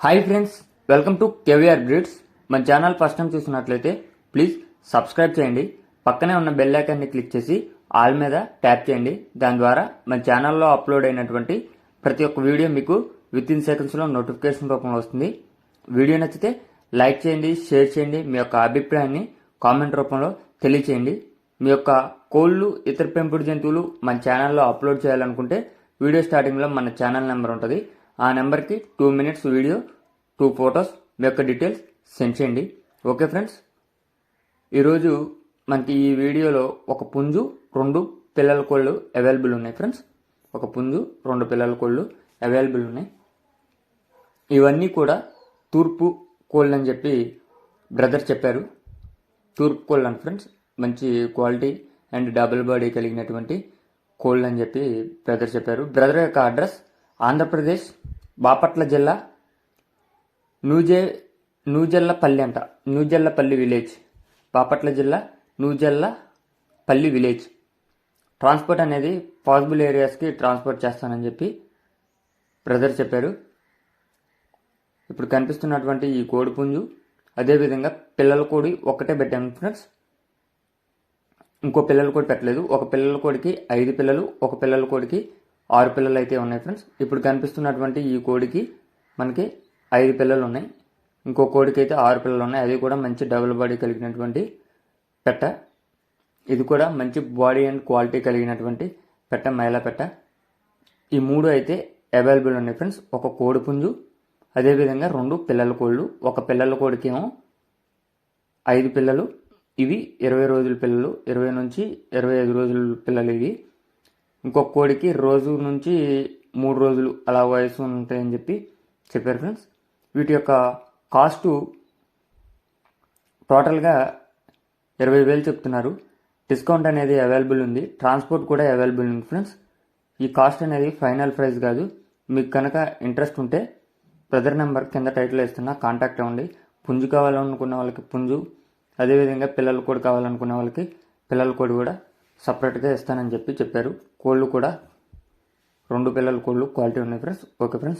Hi friends welcome to KVR breeds మన channel first time చూసినట్లయితే please subscribe చేయండి. పక్కనే ఉన్న బెల్ ఐకాన్ని క్లిక్ చేసి ఆల్ మీద ట్యాప్ చేయండి. దాని ద్వారా మన ఛానల్లో అప్లోడ్ అయినటువంటి ప్రతి ఒక్క వీడియో మీకు విత్ ఇన్ సెకండ్స్లో నోటిఫికేషన్ రూపంలో వస్తుంది. వీడియో నచ్చితే లైక్ చేయండి షేర్ చేయండి. మీ యొక్క అభిప్రాయాన్ని కామెంట్ రూపంలో తెలియచేయండి. మీ యొక్క కోళ్ళు ఇతర పెంపుడు జంతువులు మన ఛానల్లో అప్లోడ్ చేయాలనుకుంటే వీడియో స్టార్టింగ్లో మన ఛానల్ నెంబర్ ఉంటుంది. ఆ నెంబర్కి two minutes video two photos మీ యొక్క డీటెయిల్స్ సెండ్ చేయండి. Okay friends? ఈరోజు మనకి ఈ వీడియోలో ఒక పుంజు రెండు పిల్లల కోళ్ళు అవైలబుల్ ఉన్నాయి ఫ్రెండ్స్. ఒక పుంజు రెండు పిల్లల కోళ్ళు అవైలబుల్ ఉన్నాయి. ఇవన్నీ కూడా తూర్పు కోళ్ళు అని చెప్పి బ్రదర్ చెప్పారు. తూర్పు కోళ్ళు అని ఫ్రెండ్స్ మంచి క్వాలిటీ అండ్ డబుల్ బాడీ కలిగినటువంటి కోళ్ళు అని చెప్పి బ్రదర్ చెప్పారు. బ్రదర్ యొక్క అడ్రస్ ఆంధ్రప్రదేశ్ బాపట్ల జిల్లా నూజే నూజల్లపల్లి అంట. నూజల్లపల్లి విలేజ్. బాపట్ల జిల్లా నూజల్లపల్లి విలేజ్. ట్రాన్స్పోర్ట్ అనేది పాసిబుల్ ఏరియాస్కి ట్రాన్స్పోర్ట్ చేస్తానని చెప్పి బ్రదర్ చెప్పారు. ఇప్పుడు కనిపిస్తున్నటువంటి ఈ కోడిపుంజు అదేవిధంగా పిల్లల కోడి ఒక్కటే పెట్టాను ఫ్రెండ్స్. ఇంకో పిల్లల కోడి పెట్టలేదు. ఒక పిల్లల కోడికి ఐదు పిల్లలు ఒక పిల్లల కోడికి ఆరు పిల్లలు అయితే ఉన్నాయి ఫ్రెండ్స్ ఇప్పుడు కనిపిస్తున్నటువంటి ఈ కోడికి మనకి ఐదు పిల్లలు ఉన్నాయి. ఇంకో కోడికి అయితే ఆరు పిల్లలు ఉన్నాయి. అది కూడా మంచి డబుల్ బాడీ కలిగినటువంటి పెట్ట. ఇది కూడా మంచి బాడీ అండ్ క్వాలిటీ కలిగినటువంటి పెట్ట మైలా పెట్ట. ఈ మూడు అయితే అవైలబుల్ ఉన్నాయి ఫ్రెండ్స్ ఒక కోడి పుంజు అదేవిధంగా రెండు పిల్లల కోళ్ళు. ఒక పిల్లల కోడికేమో ఐదు పిల్లలు. ఇవి ఇరవై రోజుల పిల్లలు. ఇరవై నుంచి ఇరవై ఐదు రోజుల పిల్లలు ఇవి. ఇంకొక కోడికి రోజు నుంచి మూడు రోజులు అలా వయసు ఉంటాయని చెప్పి చెప్పారు ఫ్రెండ్స్. వీటి యొక్క కాస్టు టోటల్గా ఇరవై వేలు చెప్తున్నారు. డిస్కౌంట్ అనేది అవైలబుల్ ఉంది. ట్రాన్స్పోర్ట్ కూడా అవైలబుల్ ఉంది ఫ్రెండ్స్. ఈ కాస్ట్ అనేది ఫైనల్ ప్రైస్ కాదు. మీకు కనుక ఇంట్రెస్ట్ ఉంటే బ్రదర్ నెంబర్ కింద టైటిల్ ఇస్తున్నా కాంటాక్ట్ అవ్వండి. పుంజు కావాలనుకున్న వాళ్ళకి పుంజు అదేవిధంగా పిల్లల కోడి కావాలనుకున్న వాళ్ళకి పిల్లల కోడి కూడా సపరేట్గా ఇస్తానని చెప్పి చెప్పారు. కోళ్ళు కూడా రెండు పిల్లల కోళ్ళు క్వాలిటీ ఉన్నాయి ఫ్రెండ్స్ ఓకే ఫ్రెండ్స్